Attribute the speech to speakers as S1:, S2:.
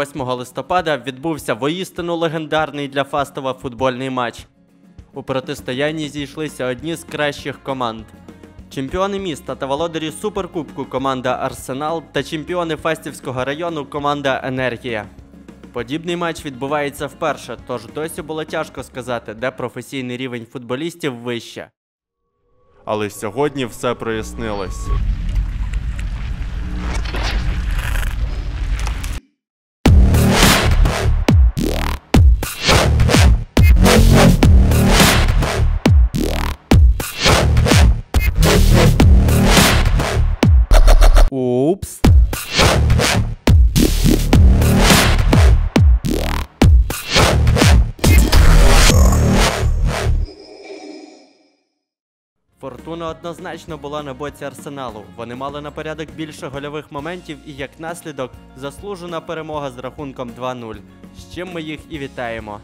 S1: 8 листопада відбувся воїстину легендарний для Фастова футбольний матч. У протистоянні зійшлися одні з кращих команд. Чемпіони міста та володарі суперкубку команда Арсенал та чемпіони Фастівського району команда Енергія. Подібний матч відбувається вперше, тож досі було тяжко сказати, де професійний рівень футболістів вище.
S2: Але сьогодні все прояснилось.
S1: Упс. Фортуна однозначно була на боці арсеналу. Вони мали на порядок більше гольових моментів і як наслідок заслужена перемога з рахунком 2-0. З чим ми їх і вітаємо.